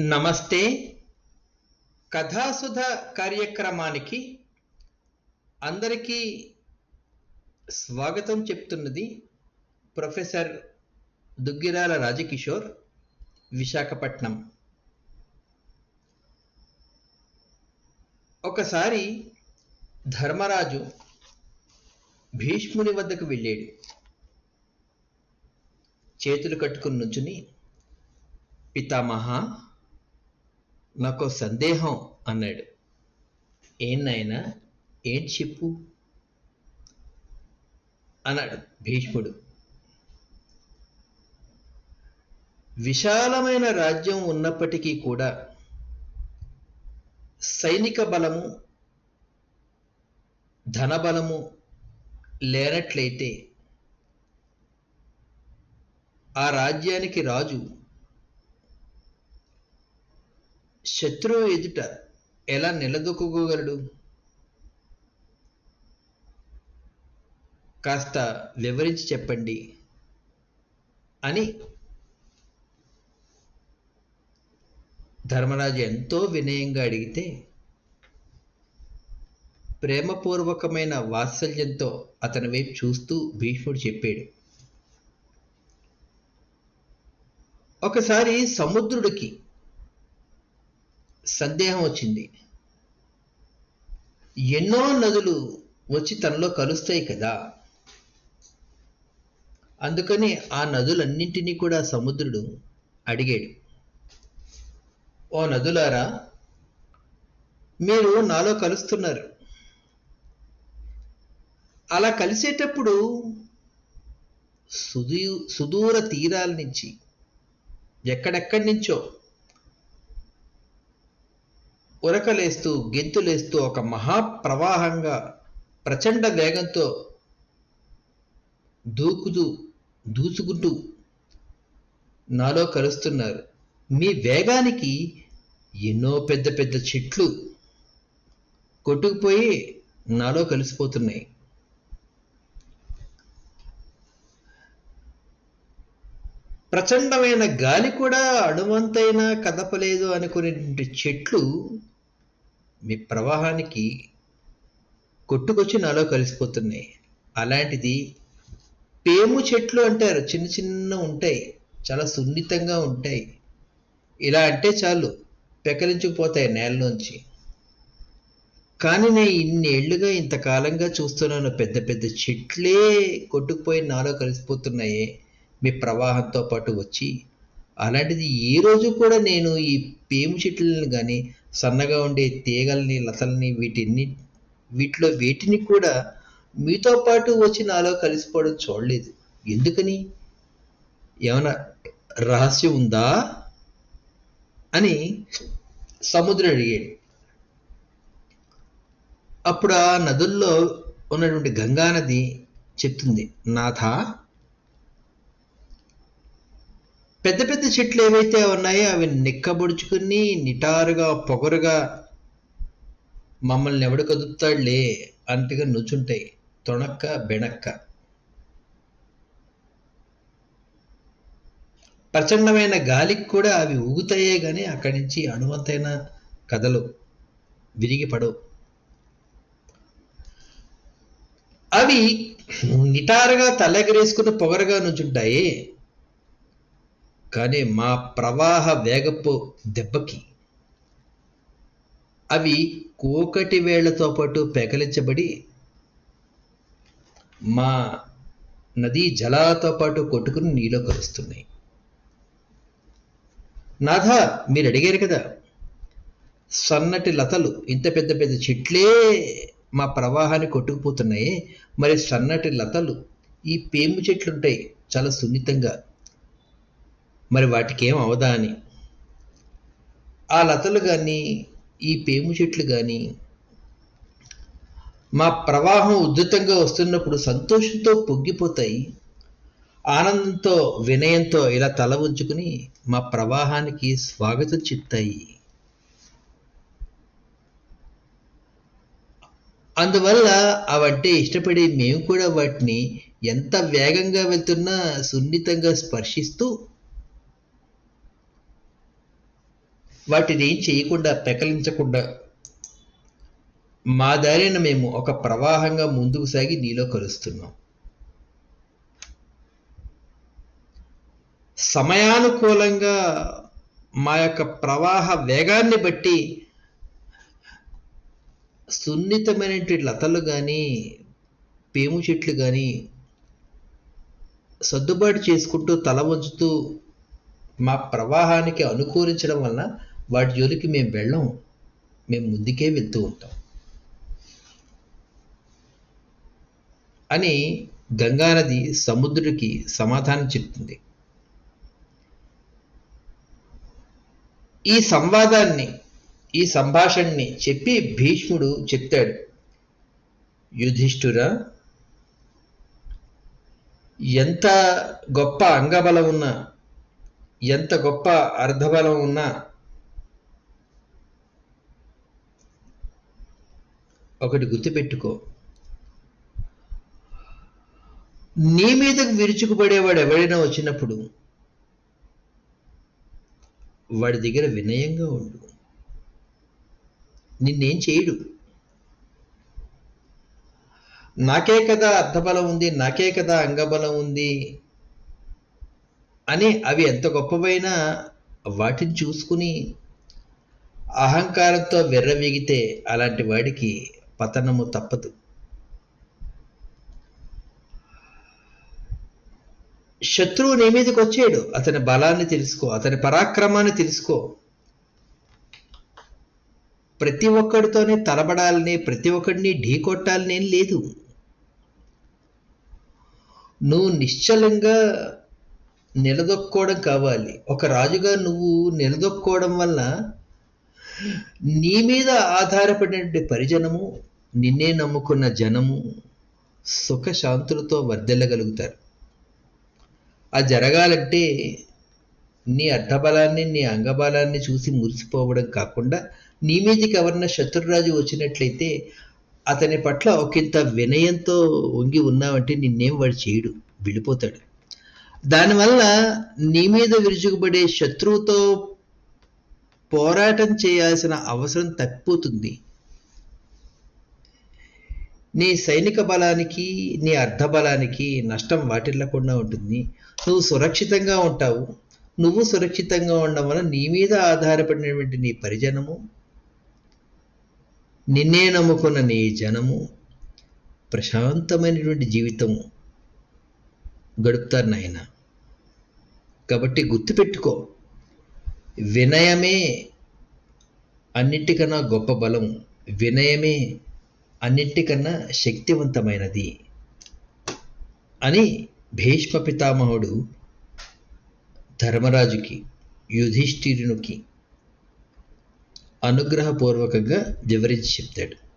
నమస్తే. కథాసుధ కార్యక్రమానికి అందరికీ స్వాగతం చెప్తున్నది ప్రొఫెసర్ దుగ్గిరాల రాజకిషోర్ విశాఖపట్నం. ఒకసారి ధర్మరాజు భీష్ముని వద్దకు వెళ్ళాడు. చేతులు కట్టుకుని నుంచుని పితామహ నాకు సందేహం అన్నాడు. ఏం నాయనా? చెప్పు? అన్నాడు భీష్ముడు. విశాలమైన రాజ్యం ఉన్నప్పటికీ కూడా సైనిక బలము ధనబలము లేనట్లయితే ఆ రాజ్యానికి రాజు శత్రువు ఎదుట ఎలా నిలదొక్కుకోగలడు? కాస్త వివరించి చెప్పండి. అని ధర్మరాజు ఎంతో వినయంగా అడిగితే ప్రేమపూర్వకమైన వాత్సల్యంతో అతని వైపు చూస్తూ భీష్ముడు చెప్పాడు. ఒకసారి సముద్రుడికి సందేహం వచ్చింది. ఎన్నో నదులు వచ్చి తనలో కలుస్తాయి కదా. అందుకని ఆ నదులన్నింటినీ కూడా సముద్రుడు అడిగాడు. ఓ నదులారా మీరు నాలో కలుస్తున్నారు. అలా కలిసేటప్పుడు సుదూ సుదూర తీరాల నుంచి ఎక్కడెక్కడి నుంచో ఉరకలేస్తూ గెంతులేస్తూ ఒక మహాప్రవాహంగా ప్రచండ వేగంతో దూకుతూ దూసుకుంటూ నాలో కలుస్తున్నారు. మీ వేగానికి ఎన్నో పెద్ద పెద్ద చెట్లు కొట్టుకుపోయి నాలో కలిసిపోతున్నాయి. ప్రచండమైన గాలి కూడా అణువంతైనా కదపలేదు అనుకునేటువంటి చెట్లు మీ ప్రవాహానికి కొట్టుకొచ్చి నాలో కలిసిపోతున్నాయి. అలాంటిది పేము చెట్లు అంటారు. చిన్న చిన్న ఉంటాయి. చాలా సున్నితంగా ఉంటాయి. ఇలా అంటే చాలు. పెకలించుకుపోతాయి నేలలోంచి. కానీ నేను ఇన్నేళ్ళుగా ఇంతకాలంగా చూస్తున్నాను. పెద్ద పెద్ద చెట్లే కొట్టుకుపోయి నాలో కలిసిపోతున్నాయే. మీ ప్రవాహంతో పాటు వచ్చి అలాంటిది ఈ రోజు కూడా నేను ఈ పేము చెట్లను కానీ సన్నగా ఉండే తీగల్ని లతల్ని వీటిని వీటిలో వేటిని కూడా మీతో పాటు వచ్చి నాలో కలిసిపోవడం చూడలేదు. ఎందుకని? ఏమైనా రహస్యం ఉందా? అని సముద్రం అడిగాడు. అప్పుడు ఆ నదుల్లో ఉన్నటువంటి గంగానది చెప్తుంది నాథ పెద్ద పెద్ద చెట్లు ఏవైతే ఉన్నాయో అవి నిక్కబొడుచుకుని నిటారుగా పొగరుగా మమ్మల్ని ఎవడు కదుపుతాడులే? అంతగా నుంచుంటాయి తొణక్క బెణక్క. ప్రచండమైన గాలికి కూడా అవి ఊగుతాయే కానీ అక్కడి నుంచి అణువంతైన కథలు విరిగి పడవు. అవి నిటారుగా తలెగరేసుకుని పొగరగా నుంచుంటాయి కానీ మా ప్రవాహ వేగపు దెబ్బకి అవి కోకటి వేళ్ళతో పాటు పెకలించబడి మా నదీ జలాలతో పాటు కొట్టుకుని నీలో కలుస్తున్నాయి నాథ మీరు అడిగారు కదా సన్నటి లతలు ఇంత పెద్ద పెద్ద చెట్లే మా ప్రవాహాన్ని కొట్టుకుపోతున్నాయి. మరి సన్నటి లతలు ఈ పేము చెట్లు ఉంటాయి చాలా సున్నితంగా. మరి వాటికి ఏం అవదా అని ఆ లతలు కానీ ఈ పేము చెట్లు కానీ మా ప్రవాహం ఉద్ధృతంగా వస్తున్నప్పుడు సంతోషంతో పొంగిపోతాయి. ఆనందంతో వినయంతో ఇలా తల ఉంచుకుని మా ప్రవాహానికి స్వాగతం చెప్తాయి. అందువల్ల అవంటే ఇష్టపడే మేము కూడా వాటిని ఎంత వేగంగా వెళ్తున్నా సున్నితంగా స్పర్శిస్తూ వాటిని ఏం చేయకుండా పెకలించకుండా మా దారిన మేము ఒక ప్రవాహంగా ముందుకు సాగి నీలో కలుస్తున్నాం. సమయానుకూలంగా మా యొక్క ప్రవాహ వేగాన్ని బట్టి సున్నితమైనటువంటి లతలు కానీ పేము చెట్లు కానీ సర్దుబాటు చేసుకుంటూ తల వంచుతూ మా ప్రవాహానికి అనుకూలించడం వలన వాటి జోలికి మేము వెళ్ళం మేము ముందుకే వెళ్తూ ఉంటాం. అని గంగానది సముద్రుడికి సమాధానం చెప్తుంది. ఈ సంవాదాన్ని ఈ సంభాషణని చెప్పి భీష్ముడు చెప్తాడు. యుధిష్ఠురా ఎంత గొప్ప అంగబలం ఉన్నా ఎంత గొప్ప అర్ధబలం ఉన్నా ఒకటి గుర్తుపెట్టుకో. నీ మీదకు విరుచుకుపడేవాడు ఎవడైనా వచ్చినప్పుడు వాడి దగ్గర వినయంగా ఉండు. నిన్నేం చేయడు. నాకే కదా అర్థబలం ఉంది నాకే కదా అంగబలం ఉంది అని అవి ఎంత గొప్పవైనా వాటిని చూసుకుని అహంకారంతో విర్రవీగితే అలాంటి వాడికి పతనము తప్పదు. శత్రువు నీ మీదకి వచ్చాడు అతని బలాన్ని తెలుసుకో అతని పరాక్రమాన్ని తెలుసుకో. ప్రతి ఒక్కడితోనే తలబడాలని ప్రతి ఒక్కడిని ఢీకొట్టాలని ఏం లేదు. నువ్వు నిశ్చలంగా నిలదొక్కోవడం కావాలి. ఒక రాజుగా నువ్వు నిలదొక్కోవడం వల్ల నీ మీద ఆధారపడినటువంటి పరిజనము నిన్నే నమ్ముకున్న జనము సుఖశాంతులతో వర్ధిల్లగలుగుతారు. అది జరగాలంటే నీ అర్థబలాన్ని నీ అంగబలాన్ని చూసి మురిసిపోవడం కాకుండా నీ మీదకి ఎవరన్నా శత్రురాజు వచ్చినట్లయితే అతని పట్ల ఒకంత వినయంతో వంగి ఉన్నావంటే నిన్నేం వాడు చేయడు వెళ్ళిపోతాడు దానివల్ల నీ మీద విరుచుకుపడే శత్రువుతో పోరాటం చేయాల్సిన అవసరం తప్పిపోతుంది. నీ సైనిక బలానికి నీ అర్ధబలానికి నష్టం వాటిల్లకుండా ఉంటుంది. నువ్వు సురక్షితంగా ఉంటావు. నువ్వు సురక్షితంగా ఉండడం వల్ల నీ మీద ఆధారపడినటువంటి నీ పరిజనము నిన్నే నమ్ముకున్న నీ జనము ప్రశాంతమైనటువంటి జీవితము గడుపుతారు నాయన. కాబట్టి గుర్తుపెట్టుకో వినయమే అన్నిటికన్నా గొప్ప బలం వినయమే అన్నిటికన్నా శక్తివంతమైనది. అని భీష్మ పితామహుడు ధర్మరాజుకి యుధిష్ఠిరునికి అనుగ్రహపూర్వకంగా వివరించి చెప్తాడు.